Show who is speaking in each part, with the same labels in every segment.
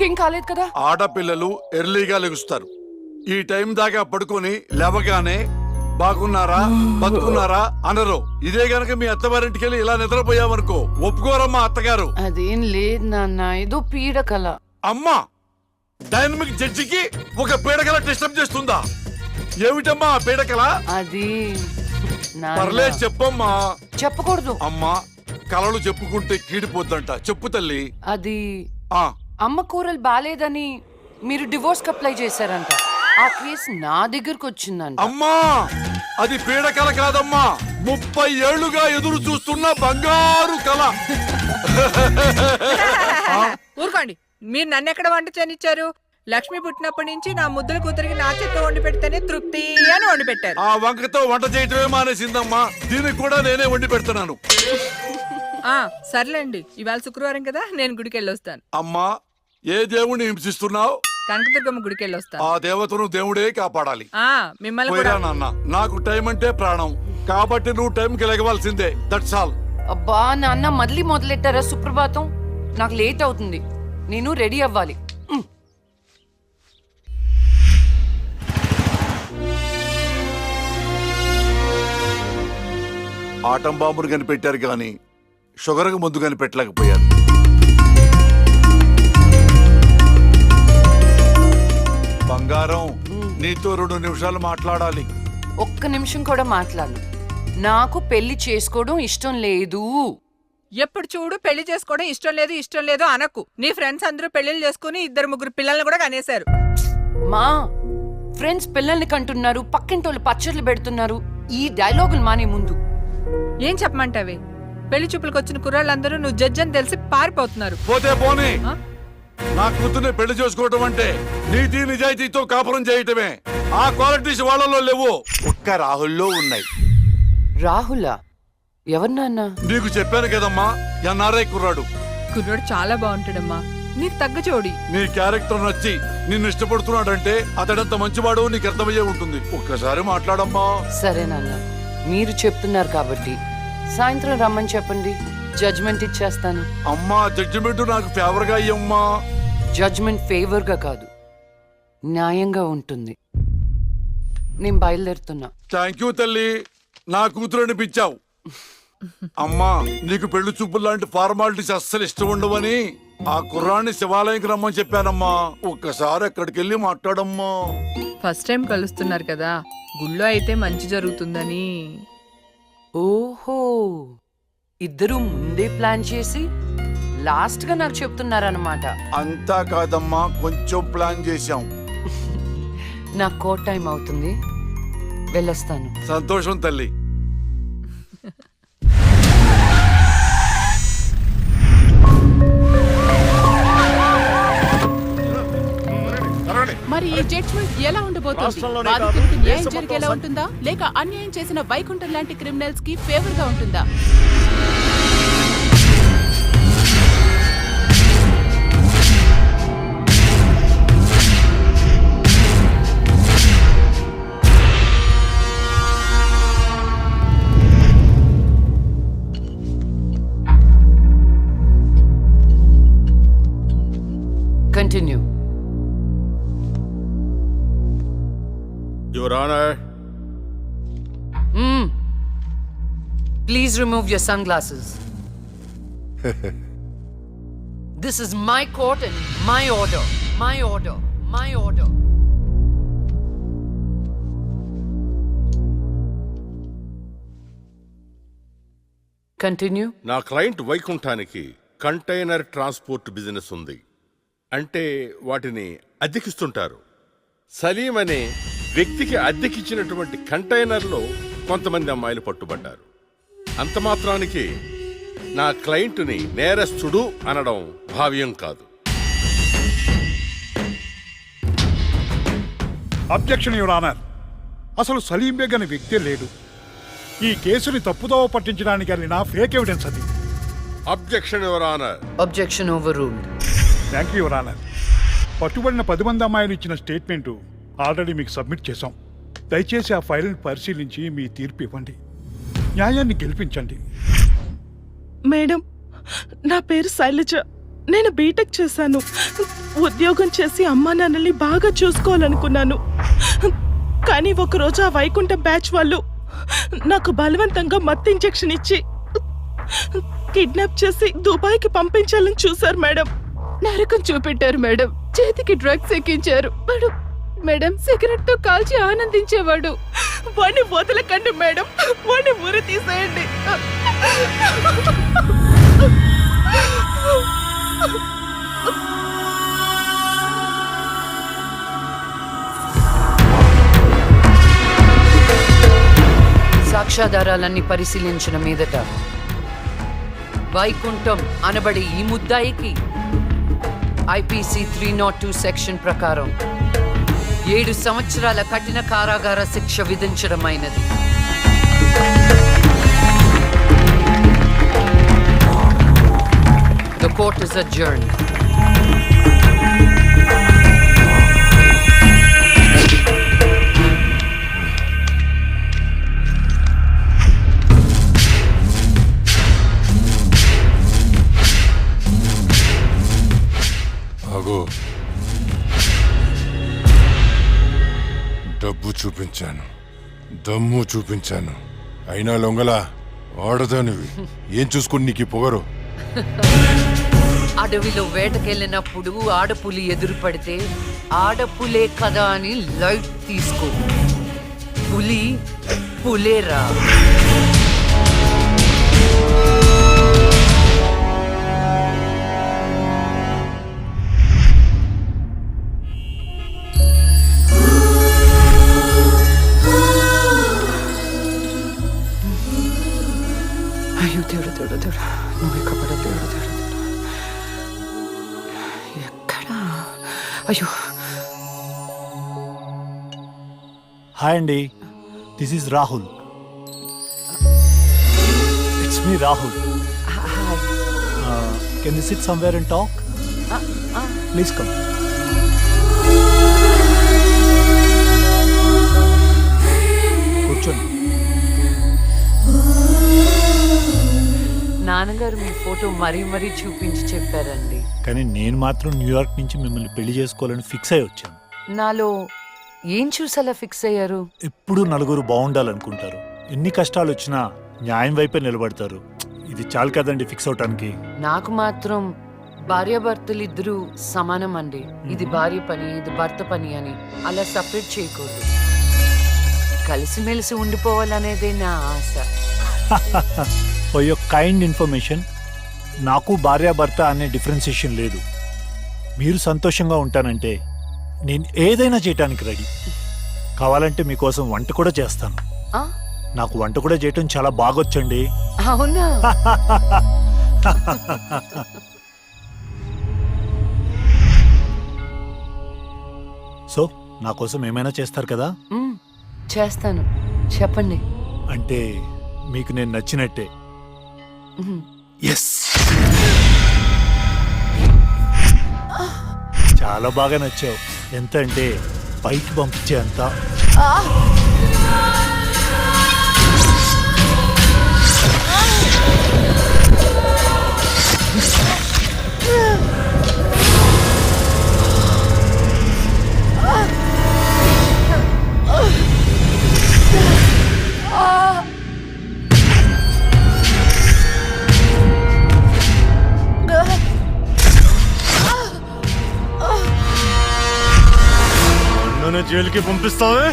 Speaker 1: ఇంకేం కాలేదు కదా?
Speaker 2: ఆడపిల్లలు ఎర్లీగా లెగుస్తారు. ఈ టైం దాకా పడుకొని లేవగానే బాగున్నారా బతుకున్నారా అనరు. ఇదే గనక మీ అత్తవారింటికి వెళ్ళి ఇలా నిద్రపోయామనుకో ఒప్పుకోరమ్మా అత్తగారు.
Speaker 1: అదేం లేదు నాన్న ఏదో పీడకల
Speaker 2: అమ్మా డైనమిక్ జడ్జికి ఒక పీడకల డిస్టర్బ్ చేస్తుందా? ఏమిటమ్మా ఆ పీడకల
Speaker 1: అది నాన్న,
Speaker 2: పర్లేదు చెప్పమ్మా.
Speaker 1: చెప్పకూడదు.
Speaker 2: అమ్మా కలలు చెప్పుకుంటే కీడిపోద్దంట. చెప్పు తల్లి.
Speaker 1: అది
Speaker 2: ఆ.
Speaker 1: అమ్మ కూరలు బాలేదని మీరు డివోర్స్ అప్లై చేశారంట. ఆ కేసు నా దగ్గరకు వచ్చిందంట.
Speaker 2: అమ్మా! అది పీడకల కాదమ్మా. ముప్పై ఏళ్ళుగా ఎదురు చూస్తున్న బంగారు కళ
Speaker 3: ఊరుకోండి. మీరు నన్ను ఎక్కడ వంట చేయనిచ్చారు? లక్ష్మి పుట్టినప్పటి నుంచి నా ముద్దుల కూతురికి నా చేత్తో వండి పెడితేనే తృప్తి అని వండి పెట్టారు.
Speaker 2: ఆ వంకతో వంట చేయటమే మానేసిందమ్మా. దీనికి కూడా నేనే వండి పెడుతున్నాను.
Speaker 3: ఆ సర్లేండి. ఇవాళ శుక్రవారం కదా నేను గుడికి వెళ్ళొస్తాను
Speaker 2: అమ్మా ఏ దేవుణ్ణి హింసిస్తున్నావు?
Speaker 3: కనకదుర్గమ్మ గుడికి వెళ్ళొస్తాను
Speaker 2: ఆ దేవతను దేవుడే కాపాడాలి.
Speaker 3: ఆ మిమ్మల్ని
Speaker 2: పోయిరా
Speaker 3: కూడా.
Speaker 2: నాన్న నాకు టైం అంటే ప్రాణం. కాబట్టి నువ్వు టైంకి లెగవలసిందే. దట్స్ ఆల్
Speaker 1: అబ్బా నాన్న మళ్ళీ మొదలెట్టారా సుప్రభాతం? నాకు లేట్ అవుతుంది. నేను రెడీ అవ్వాలి. ఉమ్.
Speaker 2: ఆటం బాంబును కనిపెట్టారు గాని షుగర్కు ముందు కనిపెట్టలేకపోయారు. బంగారం. నీతో రెండు నిమిషాలు మాట్లాడాలి.
Speaker 1: ఒక్క నిమిషం కూడా మాట్లాడను. నాకు పెళ్ళి చేసుకోవడం ఇష్టం లేదు.
Speaker 3: ఎప్పుడు చూడు పెళ్ళి చేసుకోవడం ఇష్టం లేదు ఇష్టం లేదు అనకు. నీ ఫ్రెండ్స్ అందరూ పెళ్ళిళ్ళు చేసుకుని ఇద్దరు ముగ్గురు పిల్లల్ని కూడా కనేశారు.
Speaker 1: మా ఫ్రెండ్స్ పిల్లల్ని కంటున్నారు పక్కింటోళ్ళు పచ్చళ్ళు పెడుతున్నారు. ఈ డైలాగులు మానే ముందు.
Speaker 3: ఏం చెప్పమంటావే? పెళ్ళి చూపులకు వచ్చిన కుర్రాళ్ళందరూ నువ్వు జడ్జి అని తెలిసి పారిపోతున్నారు.
Speaker 2: పోతే పోనీ? నా కూతుర్ని పెళ్ళి చేసుకోవటం అంటే నీతి నిజాయితీతో కాపురం చేయటమే. ఆ క్వాలిటీస్ వాళ్ళలో లేవు. ఒక్క రాహుల్లో ఉన్నాయి.
Speaker 1: రాహులా? ఎవరు నాన్న?
Speaker 2: నీకు చెప్పాను కదమ్మా ఎన్ఆర్ఐ కుర్రాడు.
Speaker 3: కుర్రాడు చాలా బాగుంటాడమ్మా. నీకు తగ్గ జోడి.
Speaker 2: నీ క్యారెక్టర్ నచ్చి నిన్ను ఇష్టపడుతున్నాడంటే అతడంత మంచివాడు నీకు అర్థమయ్యే ఉంటుంది. ఒక్కసారి మాట్లాడమ్మా.
Speaker 1: సరే నాన్న మీరు చెప్తున్నారు కాబట్టి సాయంత్రం రమ్మని చెప్పండి. జడ్జ్మెంట్ ఇచ్చేస్తాను.
Speaker 2: అమ్మా జడ్జిమెంట్ నాకు ఫేవర్గా అయ్యమ్మా
Speaker 1: జడ్జ్మెంట్ ఫేవర్గా కాదు న్యాయంగా ఉంటుంది. నేను బయలుదేరుతున్నా.
Speaker 2: థ్యాంక్ యూ తల్లి. నా కూతురు అనిపించావు. అమ్మా నీకు పెళ్ళి చూపులు లాంటి ఫార్మాలిటీస్ అస్సలు ఇష్టం ఉండవని ఆ కుర్రాన్ని శివాలయంకి రమ్మని చెప్పానమ్మా. ఒక్కసారి అక్కడికి వెళ్ళి మాట్లాడమ్మా.
Speaker 3: ఫస్ట్ టైం కలుస్తున్నారు కదా గుళ్ళో అయితే మంచి జరుగుతుందని.
Speaker 1: ఓహో. ఇద్దరు ముందే ప్లాన్ చేసి లాస్ట్గా నాకు చెప్తున్నారనమాట
Speaker 2: అంతా కాదమ్మా కొంచెం ప్లాన్ చేశాం.
Speaker 1: నాకు కోట్ టైం అవుతుంది. వెళ్ళొస్తాను.
Speaker 2: సంతోషం తల్లి.
Speaker 4: మరి ఈ జడ్జ్మెంట్ ఎలా ఉండబోతుంది? బాధితులకు న్యాయం జరిగేలా ఉంటుందా? లేక అన్యాయం చేసిన వైకుంఠం లాంటి క్రిమినల్స్కి ఫేవర్గా ఉంటుందా?
Speaker 5: Your honour
Speaker 1: please remove your sunglasses. This is my court and my order. My order. My order. Continue
Speaker 5: నా క్లయింట్ వైకుంఠానికి కంటైనర్ ట్రాన్స్పోర్ట్ బిజినెస్ ఉంది. అంటే వాటిని అద్దెకిస్తుంటారు సలీం అనే వ్యక్తికి అద్దెకిచ్చినటువంటి కంటైనర్లో కొంతమంది అమ్మాయిలు పట్టుబడ్డారు. అంత మాత్రానికి నా క్లయింట్ని నేరస్తుడు అనడం భావ్యం కాదు.
Speaker 6: Objection your honour. అసలు సలీం బేగ్ అనే వ్యక్తే లేడు. ఈ కేసుని తప్పుదోవ పట్టించడానికి వెళ్ళిన ఫేక్ ఎవిడెన్స్ అది.
Speaker 5: Objection your honour.
Speaker 1: Objection overruled
Speaker 6: thank you your honour. పట్టుబడిన పది మంది అమ్మాయిలు ఇచ్చిన స్టేట్మెంటు ఆల్రెడీ మీకు సబ్మిట్ చేశాం. దయచేసి ఆ ఫైల్ని పరిశీలించి మీ తీర్పు ఇవ్వండి. న్యాయాన్ని గెలిపించండి.
Speaker 7: మేడం నా పేరు శైలజ. నేను బీటెక్ చేశాను. ఉద్యోగం చేసి అమ్మా నాన్నల్ని బాగా చూసుకోవాలనుకున్నాను. కానీ ఒకరోజు ఆ వైకుంఠ బ్యాచ్ వాళ్ళు నాకు బలవంతంగా మత్తు ఇంజెక్షన్ ఇచ్చి కిడ్నాప్ చేసి దుబాయ్కి పంపించాలని చూశారు మేడం.
Speaker 4: నరకం చూపెట్టారు మేడం. చేతికి డ్రగ్స్ ఎక్కించారు. మేడం మేడం సిగరెట్తో కాల్చి ఆనందించేవాడు.
Speaker 7: వాడిని వదలకండి మేడం. వాడిని ఉరి తీసేయండి.
Speaker 1: సాక్ష్యాధారాలన్నీ పరిశీలించిన మీదట వైకుంఠం అనబడే ఈ ముద్దాయికి IPC three nought two section ప్రకారం ఏడు సంవత్సరాల కఠిన కారాగార శిక్ష విధించడమైనది The court is adjourned.
Speaker 8: ఆగో డబ్బు చూపించాను. దమ్ము చూపించాను. అయినా లొంగలా ఆడదానివి ఏం చూసుకుని నీకు పొగరు?
Speaker 1: అడవిలో వేటకెళ్ళినప్పుడు ఆడపులి ఎదురు పడితే ఆడపులే కదా అని లైట్ తీసుకో. పులి పులేరా? దేవుడు దేవుడు నువ్వు ఇక్కడ దేవుడు దేవుడు ఎక్కడా అయ్యో
Speaker 9: హాయ్ అండి this is Rahul it's me Rahul can you sit somewhere and talk please come కూర్చోండి
Speaker 1: నాన్నగారు మీ ఫోటో మరీ మరీ చూపించి చెప్పారండి.
Speaker 9: కానీ నేను మాత్రం న్యూయార్క్ నుంచి మిమ్మల్ని పెళ్ళి చేసుకోవాలని ఫిక్స్ అయి వచ్చాను.
Speaker 1: నాలో ఏం చూసేలా ఫిక్స్ అయ్యారు?
Speaker 9: ఎప్పుడూ నలుగురు బాగుండాలనుకుంటారు. ఎన్ని కష్టాలు వచ్చినా న్యాయం వైపే నిలబడతారు. ఇది చాలు కదండి ఫిక్స్ అవటానికి.
Speaker 1: నాకు మాత్రం భార్యాభర్తలు ఇద్దరు సమానం అండి ఇది భార్య పని ఇది భర్త పని అని అలా సపరేట్ చేయకూడదు. కలిసిమెలిసి ఉండిపోవాలనేదే నా ఆశ.
Speaker 9: ఫర్ యువర్ కైండ్ ఇన్ఫర్మేషన్ నాకు భార్యాభర్త అనే డిఫరెన్సియేషన్ లేదు. మీరు సంతోషంగా ఉంటానంటే నేను ఏదైనా చేయటానికి రెడీ కావాలంటే మీకోసం వంట కూడా చేస్తాను? నాకు వంట కూడా చేయటం చాలా బాగొచ్చండి.
Speaker 1: అవునా?
Speaker 9: సో నా కోసం ఏమైనా చేస్తారు కదా?
Speaker 1: చేస్తాను. చెప్పండి.
Speaker 9: అంటే మీకు నేను నచ్చినట్టే. ఎస్ చాలా బాగా నచ్చావు. ఎంత అంటే పైకి పంపించే అంత. నన్ను జైలుకి పంపిస్తావే?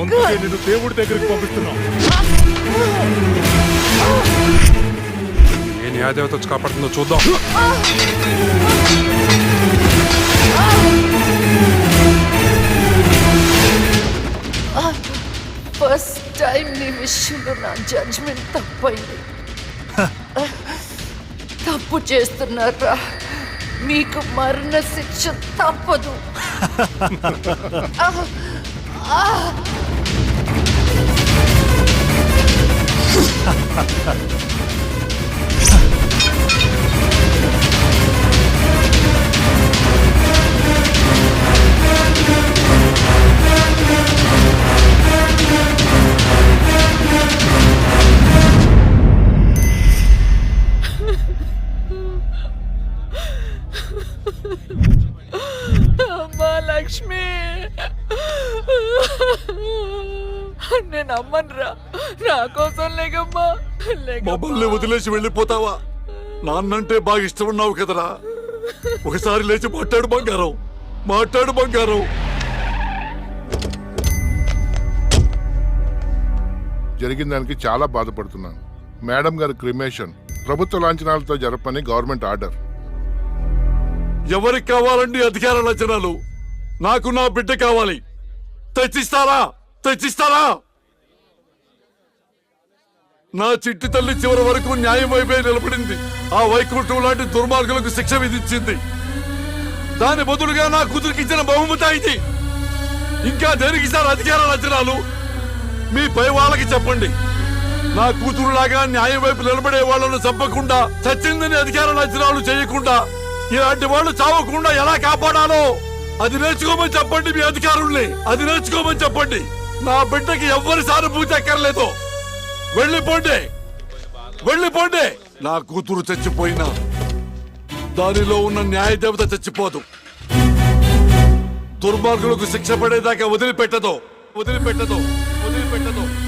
Speaker 9: అందుకే నేను దేవుడి దగ్గరికి పంపిస్తున్నా.
Speaker 8: ఏ న్యాయదేవత వచ్చి కాపాడుతుందో చూద్దాం.
Speaker 1: ఫస్ట్ టైం నీ విషయంలో నా జడ్జ్మెంట్ తప్పైంది. తప్పు చేస్తున్నారా? మీకు మరణ శిక్ష తప్పదు.
Speaker 3: నా కోసం లేకమ్మా
Speaker 2: మమ్మల్ని వదిలేసి వెళ్ళిపోతావా? నాన్నంటే బాగా ఇష్టం ఉన్నావు కదరా. ఒకసారి లేచి మాట్లాడు బంగారం. మాట్లాడు బంగారం.
Speaker 10: జరిగిన దానికి చాలా బాధపడుతున్నాను. మేడం గారి క్రిమేషన్. ప్రభుత్వ లాంఛనాలతో జరపని గవర్నమెంట్ ఆర్డర్.
Speaker 2: ఎవరికి కావాలండి అధికార లక్షణాలు నాకు నా బిడ్డ కావాలి. తెచ్చిస్తారా? తెచ్చిస్తారా? నా చిట్టి తల్లి చివరి వరకు న్యాయం వైపే నిలబడింది. ఆ వైకుంఠం లాంటి దుర్మార్గులకు శిక్ష విధించింది. దాని బదులుగా నా కూతురికి ఇచ్చిన బహుమతి ఇది. ఇంకా దేనికి సార్ అధికార లక్షణాలు మీ పై వాళ్ళకి చెప్పండి. నా కూతురులాగా న్యాయం వైపు నిలబడే వాళ్ళను చంపకుండా చచ్చిందని అధికార రచనాలు చేయకుండా ఇలాంటి వాళ్ళు చావకుండా ఎలా కాపాడాలో అది నేర్చుకోమని చెప్పండి మీ అధికారుల్ని. అది నేర్చుకోమని చెప్పండి. నా బిడ్డకి ఎవ్వరి సానుభూతి అక్కర్లేదు. వెళ్ళిపోండి. వెళ్ళిపోండి. నా కూతురు చచ్చిపోయినా దానిలో ఉన్న న్యాయ దేవత చచ్చిపోదు. దుర్మార్గులకు శిక్ష పడేదాకా వదిలిపెట్టదు. వదిలిపెట్టదు. వదిలిపెట్టదు.